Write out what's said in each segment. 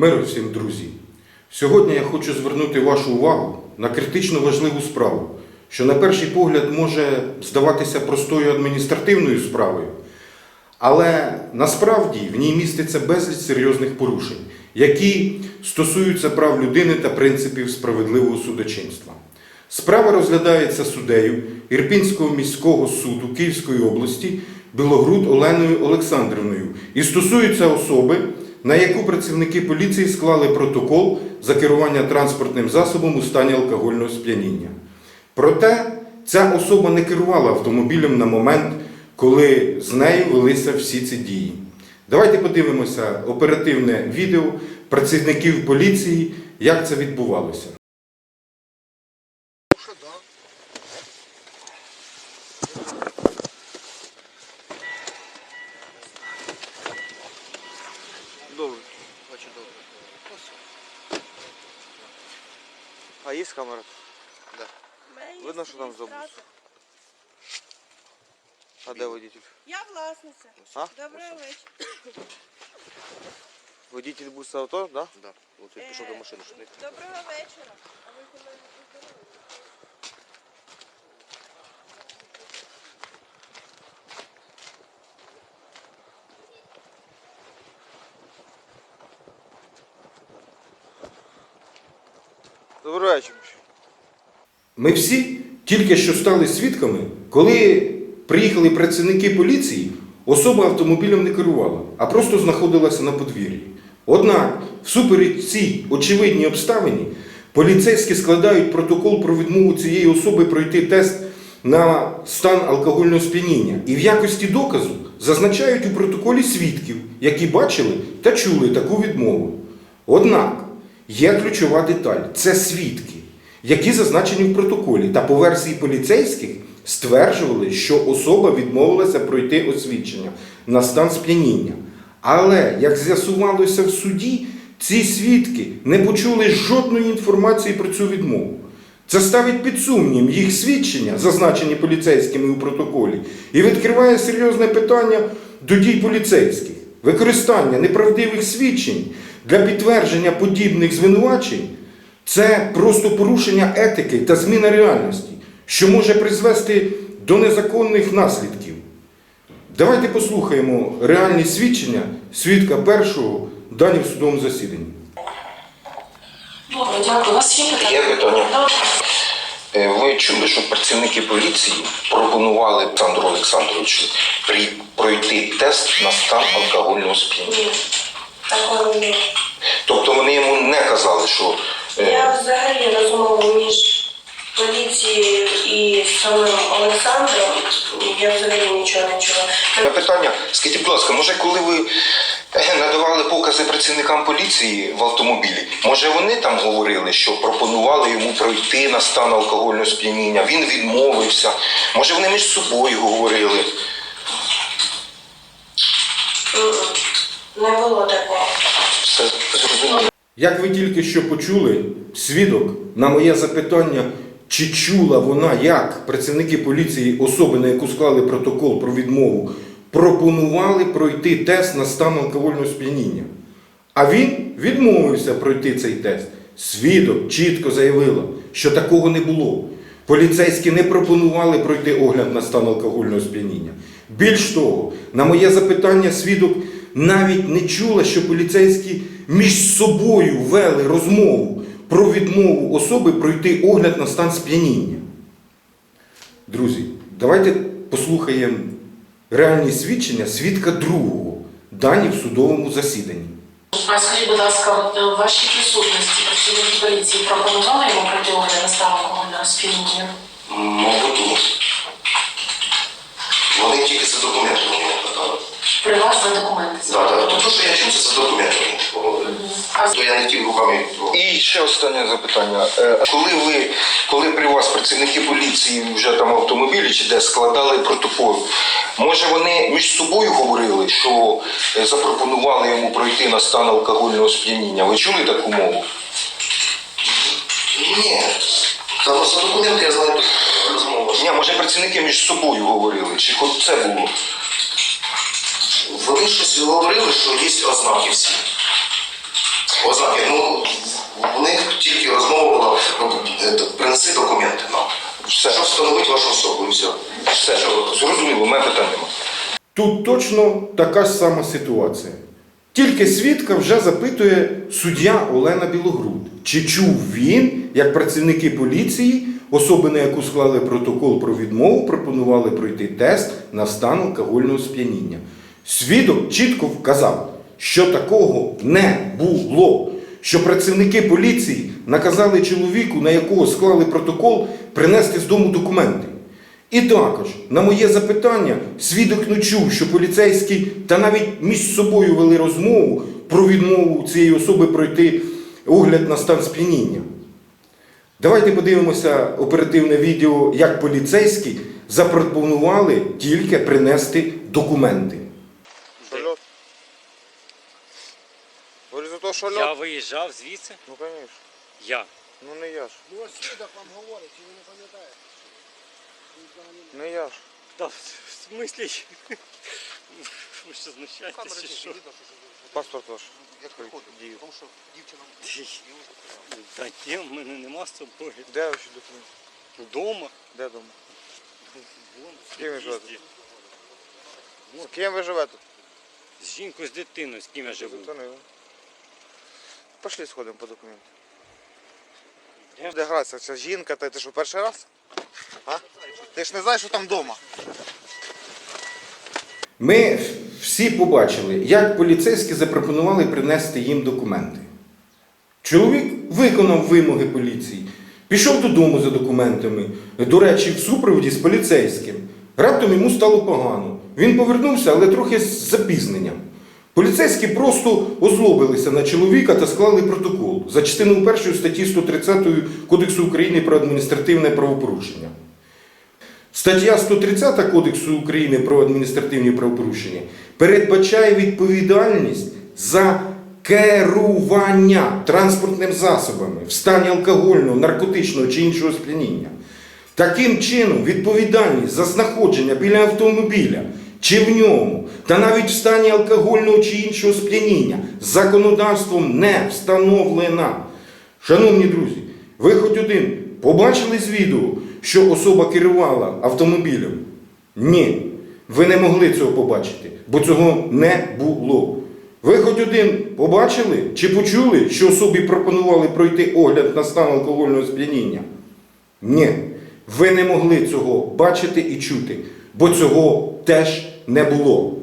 Миру всім, друзі! Сьогодні я хочу звернути вашу увагу на критично важливу справу, що на перший погляд може здаватися простою адміністративною справою, але насправді в ній міститься безліч серйозних порушень, які стосуються прав людини та принципів справедливого судочинства. Справа розглядається суддею Ірпінського міського суду Київської області Білогруд Оленою Олександрівною і стосується особи, на яку працівники поліції склали протокол за керування транспортним засобом у стані алкогольного сп'яніння. Проте ця особа не керувала автомобілем на момент, коли з нею велися всі ці дії. Давайте подивимося оперативне відео працівників поліції, як це відбувалося. А є камера? Да. Видно, що там забус. А де водитель? Я власниця. А? Доброго вечора. Водитель буса авто, да? Да, от він пішов до машини, щоб не Доброго вечора. А ви коли Здорові? Ми всі тільки що стали свідками, коли приїхали працівники поліції, особа автомобілем не керувала, а просто знаходилася на подвір'ї. Однак, всупереч цій очевидній обставині, поліцейські складають протокол про відмову цієї особи пройти тест на стан алкогольного сп'яніння і в якості доказу зазначають у протоколі свідків, які бачили та чули таку відмову. Однак є ключова деталь це свідки, які зазначені в протоколі, та по версії поліцейських стверджували, що особа відмовилася пройти освідчення на стан сп'яніння. Але, як з'ясувалося в суді, ці свідки не почули жодної інформації про цю відмову. Це ставить під сумнів їх свідчення, зазначені поліцейськими у протоколі, і відкриває серйозне питання до дій поліцейських. Використання неправдивих свідчень для підтвердження подібних звинувачень це просто порушення етики та зміна реальності, що може призвести до незаконних наслідків. Давайте послухаємо реальні свідчення свідка першого дані в судовому засіданні. Добре, дякую. У вас є питання? Є питання. Е, Ви чули, що працівники поліції пропонували Олександру Олександровичу пройти тест на стан алкогольного сп'яніння. Такого ні. Тобто вони йому не казали, що е, Я взагалі розмову між поліцією і самим Олександром, я взагалі нічого не чула. Мене питання, скажіть, будь ласка, може, коли ви е, надавали покази працівникам поліції в автомобілі, може вони там говорили, що пропонували йому пройти на стан алкогольного сп'яніння, він відмовився, може вони між собою говорили. Не було такого. Все зрозуміло. Як ви тільки що почули, свідок на моє запитання, чи чула вона, як працівники поліції особи, на яку склали протокол про відмову, пропонували пройти тест на стан алкогольного сп'яніння. А він відмовився пройти цей тест. Свідок чітко заявила, що такого не було. Поліцейські не пропонували пройти огляд на стан алкогольного сп'яніння. Більш того, на моє запитання свідок навіть не чула, що поліцейські між собою вели розмову про відмову особи пройти огляд на стан сп'яніння. Друзі, давайте послухаємо реальні свідчення свідка другого, дані в судовому засіданні. А скажіть, будь ласка, от, е, в вашій присутності працівники поліції пропонували йому пройти огляд на стан алкогольного сп'яніння? Мабуть, ні. Вони тільки за питали. При вас за документи? Так, так. То, що я чув, це за документи То я не тим руками. І ще останнє запитання. Е, Коли ви, коли при вас працівники поліції вже там в автомобілі чи де складали протокол, може вони між собою говорили, що е, запропонували йому пройти на стан алкогольного сп'яніння? Ви чули таку мову? Ні. За документи я знаю розмову. Ні, може працівники між собою говорили, чи хоч це було? Вони щось говорили, що є ознаки всі. Ознаки, ну, в них тільки розмова була, ну, е, принеси документи нам. Все. Щоб встановити вашу особу і все. Все, зрозуміло, у мене питань немає. Тут точно така ж сама ситуація. Тільки свідка вже запитує суддя Олена Білогруд, чи чув він, як працівники поліції, особи, на яку склали протокол про відмову, пропонували пройти тест на стан алкогольного сп'яніння. Свідок чітко вказав, що такого не було. Що працівники поліції наказали чоловіку, на якого склали протокол, принести з дому документи. І також, на моє запитання, свідок не чув, що поліцейські та навіть між собою вели розмову про відмову цієї особи пройти огляд на стан сп'яніння. Давайте подивимося оперативне відео, як поліцейські запропонували тільки принести документи. Що льот? Те, що Я льот. виїжджав звідси. Ну, звісно. Я. Ну не я ж. Ну, ось свідок вам говорить, і ви не пам'ятаєте. Ви взагалі не- Не я ж. Та в смислі? Ви що знущаєтесь чи що? Паспорт ваш. Як виходить? Дію. Тому що дівчина Та ні, в мене нема з собою. Де ваші документи? Вдома. Де дома? Вон, в ким ви живете? З ким ви живете? З жінкою, з дитиною, з ким я живу. Дитиною, да? Пошли сходимо по документам. Де? Гратися? Це жінка, та ти що, перший раз? А? Ти ж не знаєш, що там вдома. Ми всі побачили, як поліцейські запропонували принести їм документи. Чоловік виконав вимоги поліції, пішов додому за документами, до речі, в супроводі з поліцейським. Раптом йому стало погано. Він повернувся, але трохи з запізненням. Поліцейські просто озлобилися на чоловіка та склали протокол за частиною першої статті 130 Кодексу України про адміністративне правопорушення. Стаття 130 Кодексу України про адміністративні правопорушення передбачає відповідальність за керування транспортним засобами в стані алкогольного, наркотичного чи іншого сп'яніння. Таким чином, відповідальність за знаходження біля автомобіля чи в ньому, та навіть в стані алкогольного чи іншого сп'яніння законодавством не встановлена. Шановні друзі, ви хоч один побачили з відео, що особа керувала автомобілем? Ні, ви не могли цього побачити, бо цього не було. Ви хоч один побачили чи почули, що особі пропонували пройти огляд на стан алкогольного сп'яніння? Ні, ви не могли цього бачити і чути, бо цього теж не було.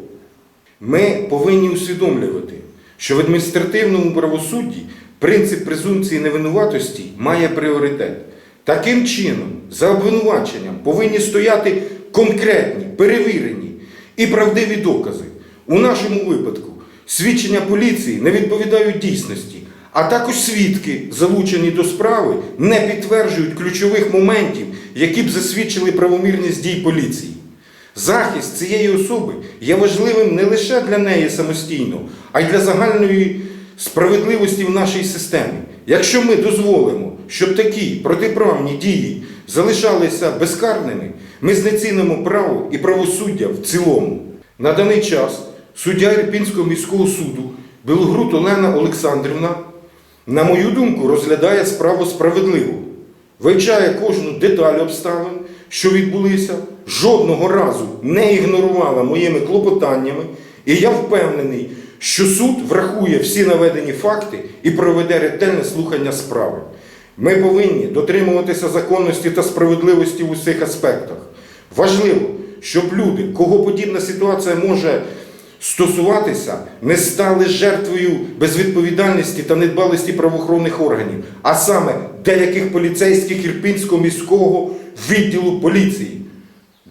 Ми повинні усвідомлювати, що в адміністративному правосудді принцип презумпції невинуватості має пріоритет. Таким чином, за обвинуваченням повинні стояти конкретні, перевірені і правдиві докази. У нашому випадку свідчення поліції не відповідають дійсності, а також свідки, залучені до справи, не підтверджують ключових моментів, які б засвідчили правомірність дій поліції. Захист цієї особи є важливим не лише для неї самостійно, а й для загальної справедливості в нашій системі. Якщо ми дозволимо, щоб такі протиправні дії залишалися безкарними, ми знецінимо право і правосуддя в цілому. На даний час суддя Ірпінського міського суду Білогруд Олена Олександрівна, на мою думку, розглядає справу справедливо вивчає кожну деталь обставин, що відбулися, жодного разу не ігнорувала моїми клопотаннями, і я впевнений, що суд врахує всі наведені факти і проведе ретельне слухання справи. Ми повинні дотримуватися законності та справедливості в усіх аспектах. Важливо, щоб люди, кого подібна ситуація може стосуватися, не стали жертвою безвідповідальності та недбалості правоохоронних органів, а саме деяких поліцейських Ірпінського міського відділу поліції.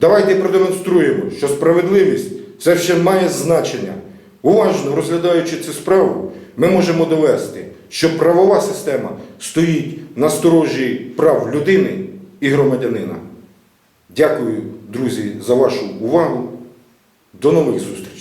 Давайте продемонструємо, що справедливість це ще має значення. Уважно розглядаючи цю справу, ми можемо довести, що правова система стоїть на сторожі прав людини і громадянина. Дякую, друзі, за вашу увагу. До нових зустрічей!